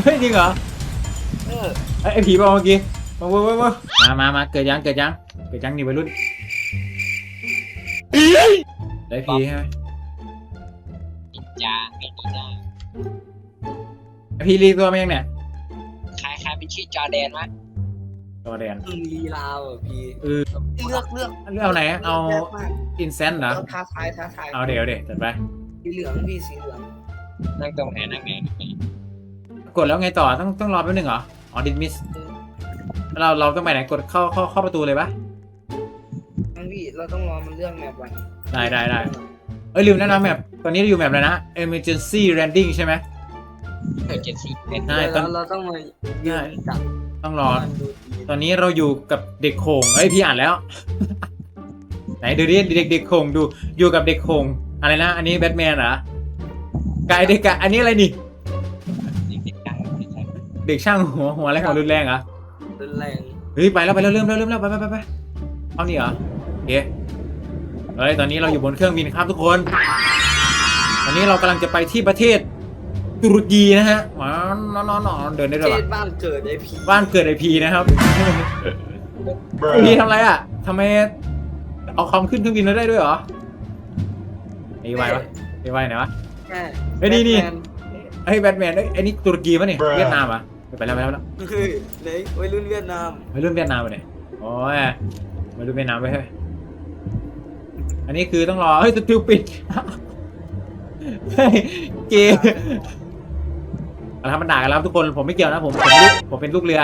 เฮ้ยจริงเหรอเออไอ้ไอ้ผีบอกเมื่อกี้มาเว้ยเว้ยเว้ยมามามาเกิดยังเกิดยังเกิดยังนี่วัยรุ่นได้ผีใช่ไหมยาไม่ดีได้ไอ้ผีรีตัวมายังเนี่ยใครใครเป็นชื่อจอแดนวะตัวแดงมึงลีลาวอะพี่เออเลือกเลือกเลือกเอาไหนเอาอินเซนเหรอเอาท้าทายท้าทายเอาเดี๋ยวเดี๋ยวจัดไปสีเหลืองพี่สีเหลืองนั่งตรงไหนนั่งไหนนั่งไหน กดแล้วไงต่อต้องต้องรอแป๊บนึงเหรออ๋อดิมิสเราเราต้องไปไหนกดเข้าเข้าเข้าประตูเลยปะนั่นพี่เราต้องรอมันเลือกแมปวันได้ได้ได้เอ้ยลืมแนะนำแมปตอนนี้เราอยู่แมปอะไรนะ emergency landing ใช่ไหมเกิดเจ็ดสี่เป็นใช่แล้วเราต้องมายืนจับต้องรอมันดูดีตอนนี้เราอยู่กับเด็กโขงเอ้ยพี่อ่านแล้ว ไหนดูดิเด็กเด็กโขงดูอยู่กับเด็กโขงอะไรนะ อันนี้แบทแมนเหรอกายเด็กกะอันนี้อะไรนี่ เด็กช่างหัวหัวอะไรของรุนแรงเหรอรุนแรงเฮ้ยไปแล้วไปแล้วเริ่มแล้วเริ่มแล้วไปไปไปไปเอานี่เหรอโอเคเฮ้ยตอนนี้เราอยู่บนเครื่องบินครับทุกคน ตอนนี้เรากำลังจะไปที่ประเทศตุรกีนะฮะว้าวนอนนอนเดินได้ด้วยเจวะดบ้านเกิดไอพีบ้านเกิดไอพีนะครับไอพีทำไรอะทำไมเอาคอมขึ้นเครื่องบินแล้วได้ด้วยเหรอไอวายวะไอวายไหนวะแค่เฮ้ยนี่นี่แบทแมไอ้แบทแมนไอ้ไอ้นี่ตุรกีปะเนี่ยเวียดนามอะ ไปแล้วไปแล้วไปแล้วเฮ้ยไหนวัยรุ่นเวียดนามไม่รุ่นเวียดนามปะเนี่ยโอ้ยไม่รุ่นเวียดนามไปเฮ้ยอันนี้คือต้องรอเฮ้ยสติลปิดเฮ้ยเกมเอาละครับมันด่ากันแล้วครับทุกคนผมไม่เกี่ยวนะผมผมลูกผมเป็นลูกเรือ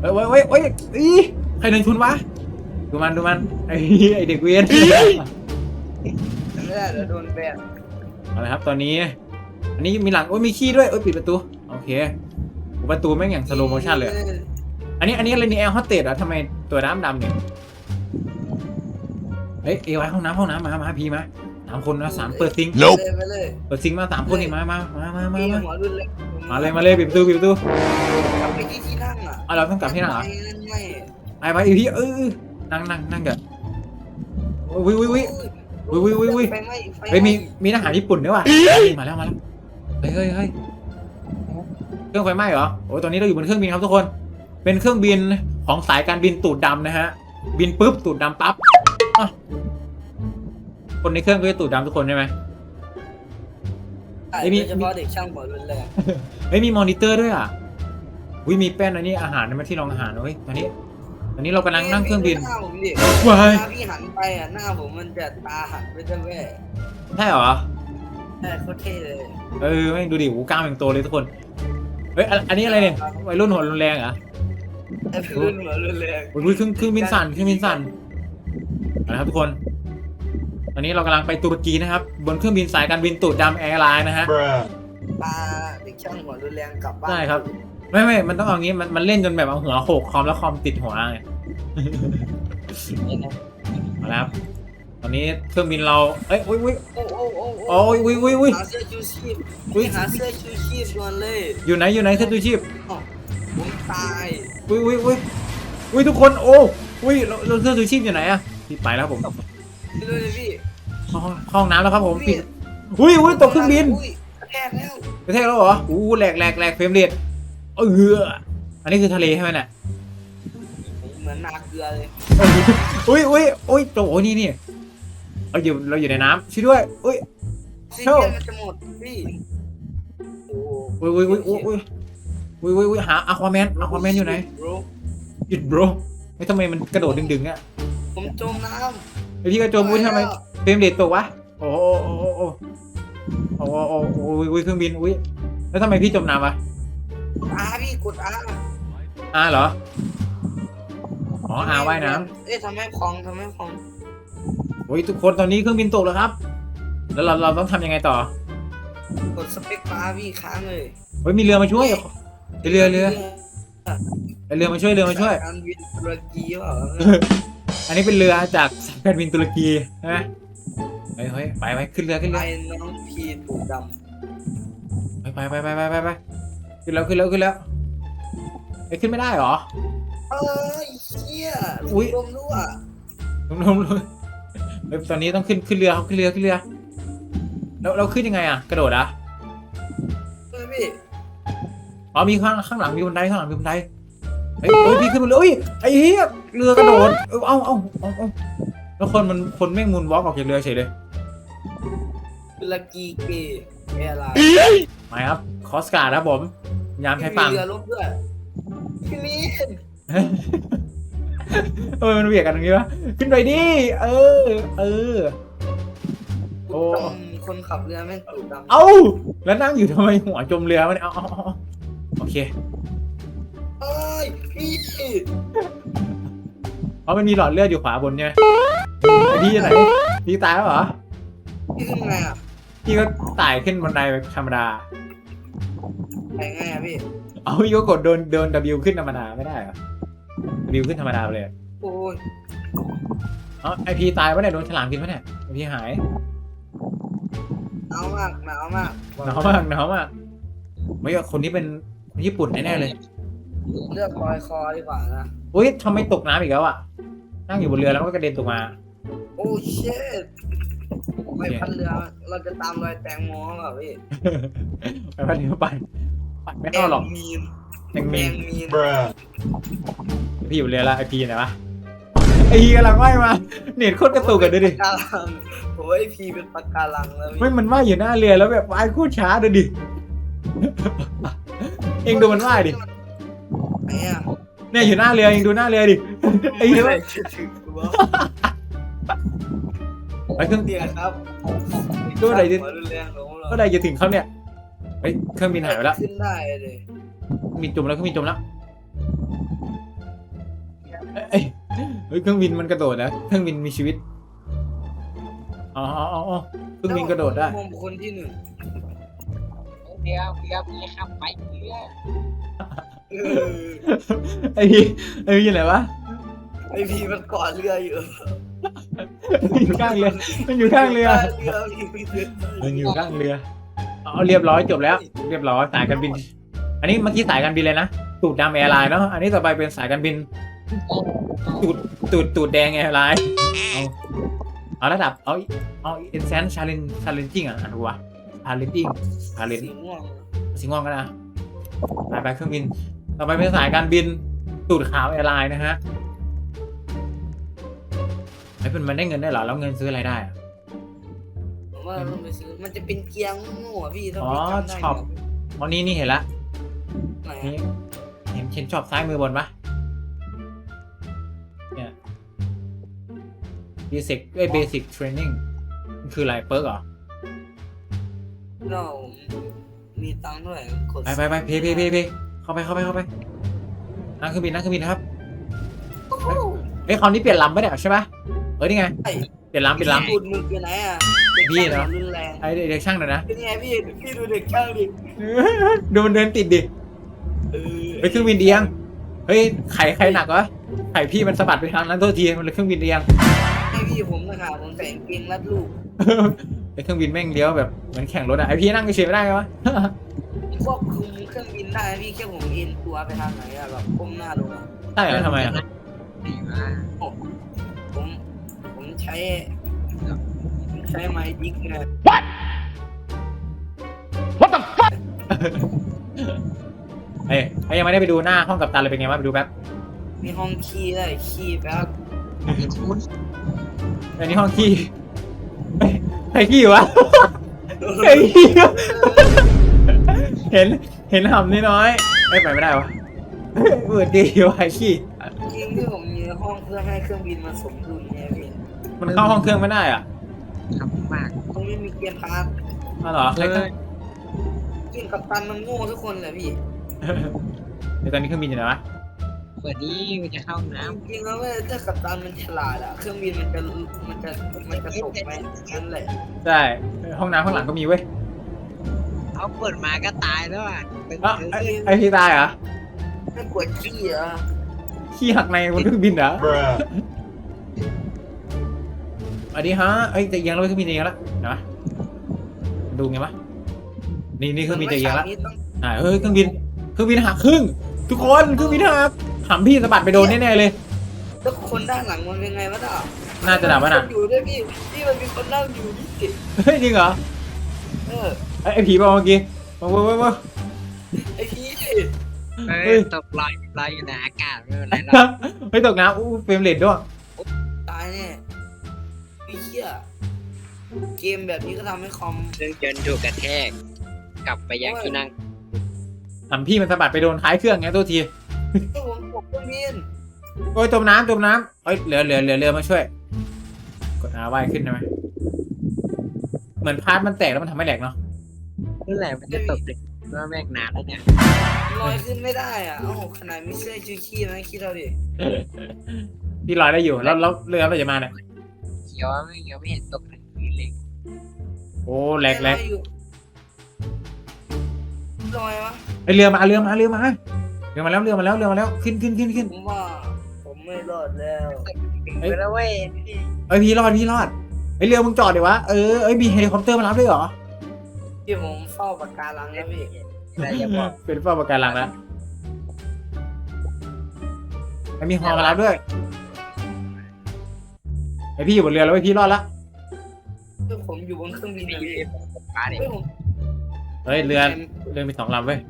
เฮ้ยเฮ้ยเฮ้ยเฮ้ยอีใครเดินชนวะดูมันดูมันไอ้ไอเด็กเวียนนั่นแหละเดี๋ยวโดนแบนเอาละครับตอนนี้ อันนี้มีหลังโอ้ยมีขี้ด้วยโอ้ยปิดประตูโอเคโอ้ ประตูแม่งอย่างสโลโมชั่นเลย อันนี้อันนี้อะไรนี่แอร์โฮสเตสเหรอทำไมตัวน้ำดำเนี่ย เฮ้ยเอไว้ห้องน้ำห้องน้ำมามาพีมาสามคนนะสามเปิดซิงค์ไปเลยไปเลยเปิดซิงค์มาสามคนอีกมามามามามาพี่มาหัวรุ่นเล็กมาเลยมาเลยปิดประตูปิดประตูกลับไปที่ที่นั่งอะเอาเราต้องกลับที่นั่งเหรอไม่ไม่ไปไปอีพี่เออเออนั่งนั่งนั่งกันวิววิววิอุ๊ยอุ๊ยอุ๊ยอุ๊ยไฟไหม้ไฟไหม้เฮ้ยมีมีทหารญี่ปุ่นด้วยว่ะมาแล้วมาแล้วเฮ้ยเฮ้ยเฮ้ยเค รื่องไฟไหม้เหรอโอ้ยตอนนี้เราอยู่บนเครื่องบินครับทุกคน เป็นเครื่องบินของสายการบินตูดดำนะฮะ บินปุ๊บตูดดำปั๊บอะคนในเครื่องก็จะตูดดำทุกคนใช่ไหมใช่เอ้ยมีโดยเฉพาะเด็กช่างหัวรุนแรงเฮ้ยมีมอนิเตอร์ด้วยอะวิมีแป้นอันนี้อาหารนะมาที่รองอาหารเว้ยตอนนี้ตอนนี้เรากำลังนั่งเครื่องบินหน้าผมดิว้ายถ้าพี่หันไปอะหน้าผมมันจะตาหันไปจะแว่ใช่เหรอใช่โคตรเท่เลย เออไม่งดูดิหูกล้ามเป็นโตเลยทุกคน เฮ้ยอันอันนี้อะไรเนี่ยวัยรุ่นหัวรุนแรงเหรอไอ้รุ่นหัวรุนแรงโอ้ยเครื่องเครื่องบินสั่นเครื่องบินสั่นเอาละครับทุกคนตอนนี้เรากำลังไปตุรกีนะครับ บนเครื่องบินสายการบินตูดดำแอร์ไลน์นะฮะตาเด็กช่างหัวรุนแรงกลับบ้านใช่ครับ ไม่ไม่มันต้องเอางี้มันมันเล่นจนแบบเอาหัวโขกคอมแล้วคอมติดหัวไงนี่นะเอาละครับ ตอนนี้เครื่องบินเรา เอ้ยอุ้ยอุ้ยโอ้โอ้โอ้โอ้ยอุ้ยอุ้ยอุ้ย หาเสื้อชูชีพอุ๊ยหาเสื้อชูชีพด่วนเลยอยู่ไหนอยู่ไหนเสื้อชูชีพอ้าวผมตายอุ้ยอุ้ยอุ้ยอุ้ยทุกคนโอ้อุ้ยเราเราเสื้อชูชีพอยู่ไหนอะพี่ไปแล้วผมไปเลยพี่เข้าห้องเข้าห้องน้ำแล้วครับผมปิดอุ้ยอุ้ยตกเครื่องบิน ยแทกแล้วประเทศแล้วเหรอ อู้แหลกแหลกแหลกเฟรมเรทเอออันนี้คือทะเลใช่ไหมเนี่ยเหมือนนาเกลือเลย อุ้ยอุ้ยอุ้ยโอ้โหนี่นี่ เราอยู่เราอยู่ในน้ำช่วยด้วยอุ้ย ซีโชว์เรียสมันจะหมดพี่โอ้อุ้ยอุ้ยอุ้ยอุ้ยอุ้ยอุ้ยอุ้ยอุ้ยหาอะควาแมนอะควาแมนอยู่ไหน bro หยุด bro ไม่ทำไมมันกระโดดดึงๆอะผมจมน้ไอพี่กระำโจมอุ้ยทำไมเฟรมเรทตกวะ โอ้โหโอ้โหโอ้โหโอ้โหโอ้โหอุ้ยอุ้ยเครื่องบินอุ้ยแล้วทำไมพี่จมน้ำวะอาพี่กดอาอ่าเหรอ อ๋ออาว่ายน้เอ๊ะทำให้พองทำให้พองำอุ้ยทุกคนตอนนี้เครื่องบินตกแล้วครับ แล้วเราเราต้องทำยังไงต่อ กดสเปคบาร์พี่ค้างเลยเฮ้ยมีเรือมาช่วยเรือเรือไอเรือมาช่วยเรือมาช่วยการบินตุรกีเปล่าอันนี้เป็นเรือจากสายการบินตุรกีใช่ไหมเฮ้ยเฮ้ยไปไปขึ้นเรือขึ้นไปเรือน้องพีถูกดไปไปไปไปไปไปไปขึ้นแล้วขึ้นแล้วขึ้นแล้วไอ้ยขึ้นไม่ได้เหรอำเอ้ยเชี่ยอุ๊ยลมรั่ว ลงลงลง เฮ้ยตอนนี้ต้องขึ้นขึ้นเรือครับขึ้นเรือขึ้นเรือ แล้วเราขึ้นยังไงอะกระโดดอะเออพี่ออ๋อมีข้างข้างหลังมีบันไดข้างหลังมีบันไดเฮ้ยเฮ้ยพี่ขึ้นมาเลยเอ้ยไอ้เหี้ยเรือกระโดดเออเอาเอาเอาเอาแล้วคนมันคนแม่งมุนวอล์กออกจากเรือเฉยเลยลักกี้เกย์แอร์ไลน์มาครับคอสการ์ดครับผมยามใช้ฝั่งมีเรือลบด้วยพี่ลีน เออมันเบียดกันตรงนี้วะขึ้นไปดิเออ เออ โอ้ คนขับเรือแม่งตูดดำเอ้าแล้วนั่งอยู่ทำไมหัวจมเรือมันเอาเอาเอาเอาโอเคเอ้ยพี่เพราะมันมีหลอดเลือดอยู่ขวาบนใช่ไหมไอพี่จะไหนพี่ตายแล้วเหรอพี่ขึ้นไงอะพี่ก็ไต่ขึ้นบันไดแบบธรรมดา ไปไงอะพี่เอาพี่ก็กดโดนโดน W ขึ้นธรรมดาไม่ได้เหรอ W ขึ้นธรรมดาไปเลย โอ้ยเอ๋อไอพีตายวะเนี่ยโดนฉลามกินปะเนี่ยไอพีหายหนาวมากหนาวมากหนาวมากหนาวมากไม่ว่าคนนี้เป็นคนญี่ปุ่นแน่ๆเลยเลือกลอยคอดีกว่านะอุ้ยทำไมตกน้ำอีกแล้วอะ นั่งอยู่บนเรือแล้วมันก็กระเด็นตกมา โอ้เชิดไปพันเรือเราจะตามรอยแตงโมหรือเปล่าพี่ ไปพัดเรือไปไปไม่เข้าหรอกแม งมีนยังแมมีงมีนพี่อยู่เรือละไอพีไหนวะไอพีกำลังว่ายมา เน็ตโคตรกระตุกกันดูดิปะการังโอ้ยพีเป็นปะการังแล้วพี่ไม่มันว่ายอยู่หน้าเรือแล้วแบบว่ายโคตรช้าดูดิ เองดูมันว่ายดิไหนอะเนี่ยอยู่หน้าเรือเองดูหน้าเรือดิไอ้เหี้ยไม่จะถึงตัวไอ้เครื่องเดียครับตัวไหนดิหัวรุนแรงของเราก็ได้จะถึงเขาเนี่ยเฮ้ยเครื่องบินหายไปแล้วขึ้นได้เลย เครื่องบินจมแล้วเครื่องบินจมแล้วเอ้ยเฮ้ยเครื่องบินมันกระโดดนะเครื่องบินมีชีวิตอ๋ออ๋ออ๋อเครื่องบินกระโดดได้มุมคนที่หนึ่งเรือเรือมีขับไปเรือเออไอ้พี่ไอ้พี่อะไรวะไอพีมันเกาะเรืออยู่มันอยู่ข้างเรือมันอยู่ข้างเรือเรือพีเรือมันอยู่ข้างเรือเอาเรียบร้อยจบแล้ว เรียบร้อยสายการบิน อันนี้เมื่อกี้สายการบินเลยนะตูดดำแอร์ไลน์เนาะอันนี้ต่อไปเป็นสายการบินตูดตูดตูดแดงแอร์ไลน์เอาเอาระดับเอาเอาเอ็นแซนชาเลนชาเลนจิ้งอะอ่านดูวะชาเลนจิ้งชาเลนสีม่วงสีง่วงก็นะไปไปเครื่องบิน ต่อไปเป็นสายการบินตูดขาวแอร์ไลน์นะฮะไอ้เป็นมันได้เงินได้เหรอแล้วเงินซื้ออะไรได้อะผมว่าเราต้องไปซื้อมันจะเป็นเกียงโง่อะพี่ถ้าอ๋อพี่จำได้ช็อปตอนนี้นี่เห็นละ ไหนนี่อะเห็นเห็นช็อปซ้ายมือบนปะเนี่ย basic เอ้ย basic training มันคืออะไรเปิร์กเหรอ เรา มีตังค์ด้วยกดไปไปไปเพย์เพย์เพย์เพย์เข้าไปเข้าไปเข้าไปนั่งเครื่องบินนั่งเครื่องบินนะครับโอ้โหเอ้ยคราวนี้เปลี่ยนลำไปเนี่ยใช่ปะเออนี่ไงไอ้เปลี่ยนลำเปลี่ยนลพูดมึงคือไหนอะพี่เนอะด็กช่างรุนแรงำไอ้เด็กช่างหน่อยนะ เป็นไงพี่พี่ดูเด็กช่างดิ ดูมันเดินติดดิ เออเฮ้ยเครื่องบินเอียง เฮ้ยไข่ใครหนักวะไข่พี่มันสะบัดไปทางนั้นโทษทีมันเลยเครื่องบินเอียงให้พี่ผมนะคะผมใส่กางเกงรัดลูกไอ้เครื่องบินแม่งเลี้ยวแบบเหมือนแข่งรถอะไอพี่นั่งเฉยๆไม่ได้ไงวะควบคุมเครื่องบินได้พี่แค่ผมเอ็นตัวไปทางไหนอะแบบก้มหน้าลงอะได้เหรอทำไมอะไหนว่าผมผมใช้ผมใช้ไม้ดิกไง เอ้ยไอ้ยังไม่ได้ไปดูหน้าห้องกับตันเลยเป็นไงวะไปดูแป๊บมีห้องขี้ได้ขี้แป๊บคุณอันนี้ห้องขี้เฮ้ยใครขี้วะใครขี้วะเห็นเห็นหำนิดน้อยๆไม่ไปไม่ได้วะเปิดดีวะไอ้ขี้จริงที่ผมมีห้องเพื่อให้เครื่องบินมันสมดุลเนี่ยพี่มันเข้าห้องเครื่องไม่ได้อะทำมากผมไม่มีเกียร์พาร์ทอ้าวเหรอใครก็จริงกับตันมันโง่ทุกคนเลยพี่ เดี๋ยวตอนนี้เครื่องบินอยู่ไหนวะเปิดนี้มันจะเข้าห้องน้จริงๆแล้วเว้ยถ้ากับตันมันฉลาดอะเครื่องบินมันจะมันจะมันจะตกไปนั่นแหละใช่ห้องน้ำข้างหลังก็มีเว้ยำเอาเปิดมาก็ตายแล้วอะตึงอ้าวไอ้ไอพี่ตายเหรอไม่กดขี้เหรอขี้หักในบนเครื่องบินเหรออันนี้ฮะเอ้ยจะเอียงแล้วเครื่องบินจะเอียงแล้วเห็นปะดูไงวะนี่นี่เครื่องบินจะเอียงแล้วนี้ต้องอ่าเฮ้ยเครื่องบิน เครื่องบินหักครึ่ง ทุกคนเครื่องบินหักหำพี่สะบัดไปโดนแน่ๆเลย แล้วคนด้านหลังมันเป็นไงวะน่ะน่าจะดับวะน่ะคอยู่ด้วยพี่พี่มันมีคนนั่งอยู่พี่เฮ้ยจริงเหรอเออไอ้ไอ้ผีบอกเมื่อกี้มาเว้ยเว้ยเว้ยไอพี่เฮ้เฮ้ยยตกลอยลอยอยู่ในอากาศไม่เป็นไรหรอกเฮ้ยตกน้ำอู้เฟรมเรทด้วยตายแน่ไอ้เหี้ยเกมแบบนี้ก็ทำให้คอม เครื่องยนต์ถูกกระแทกกลับไปยังที่นั่ง ทำพี่มันสะบัดไปโดนท้ายเครื่องไงตัวทีก็ผมผมก็มีนโอ้ยจมน้ำจมน้ำเอ้ยเหลือเหลือเหลือเรือมาช่วย กดอาว่ายขึ้นได้ไหมเหมือนพาร์ทมันแตกแล้วมันทำให้แหลกเนาะเมื่อไหร่มันจะตกเลยว่าแม่งนานแล้วเนี่ยลอยขึ้นไม่ได้อะเอ้าขนาดมีเสื้อชูชีพนะคิดเอาดิพี่ลอยได้อยู่แล้วแล้วเรือเราจะมาเนี่ยเขียวว่าไม่เขียวไม่เห็นตกถึงพื้นเลยโอ้แหลกแหลกลอยอยู่ ลอยวะไอเรือมาเรือมาเรือมาเรือมาแล้วเรือมาแล้วเรือมาแล้วขึ้นขึ้นขึ้นขึ้นผมว่า ผมไม่รอดแล้วตกถึงพื้นแล้วเว้ยเอ้ยพี่รอดพี่รอดไอเรือมึงจอดเดี๋ยววะเออเอ้ยมีเฮลิคอปเตอร์มารับด้วยเหรอที่ผมเฝ้าปากการังนะพี่แต่อย่าบอกเป็นเฝ้าประการังแล้วไอมีฮอมารับด้วยไอพี่อยู่บนเรือแล้วไอพี่รอดละที่ผมอยู่บนเครื่องบินไม่นะอยู่พี่ในฟ้าดิ เฮ้ยผม เฮ้ยเรือเรือมีสองลำเว้ย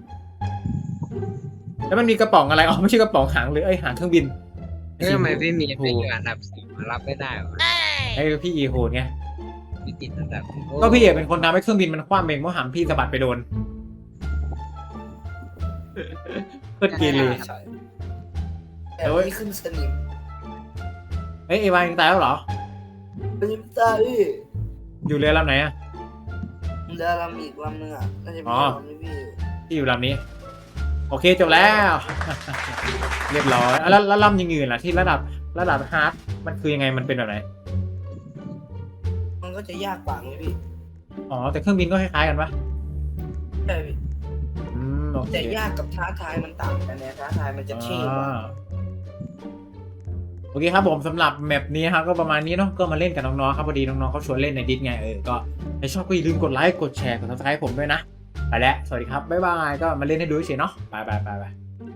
แล้วมันมีกระป๋องอะไรอ๋อไม่ใช่กระป๋องหางเรือไอยหางเครื่องบินเฮ้ยทำไมพี่มีเป็นอยู่อันดับสี่มารับไม่ได้วะไอพี่อีโหดไงพี่ติดอันดับก็พี่เอกเป็นคนทำให้เครื่องบินมันคว่ำเองเพราะหางพี่สะบัดไปโดนโคตรเกเรใช่แต่วันนี้ขึ้นสนิมเฮ้ยเอวายังตายแล้วเหรอสนิมตาพี่อยู่เรือลำไหนอะ เรือลำอีกลำหนึงอะน่าจะมีอ๋อลำนี้พี่อยู่ที่อยู่ลำนี้ โอเคจบแล้ว เรียบร้อยอะแล้วแล้วลำอยังอื่นล่ะที่ระดับระดับฮาร์ดมันคือยังไงมันเป็นแบบไหนมันก็จะยากกว่าไงพี่อ๋อแต่เครื่องบินก็คล้ายๆกันปะใช่พี่อืมโอเคแต่ยากกับท้าทายมันต่างกันเนี่ยท้าทายมันจะเท่กว่าอ่าโอเคครับผมสำหรับแมปนี้ครับก็ประมาณนี้เนาะก็มาเล่นกับน้องๆครับพอดีน้องๆเขาชวนเล่นในดิสไงเออก็ ถ้าชอบก็อย่าลืมกดไลค์ กดแชร์ กดซับสไครต์ผมด้วยนะ ไปแล้ว สวัสดีครับ บ๊ายบาย ก็มาเล่นให้ดูเฉยเนาะ ไปไปไปไป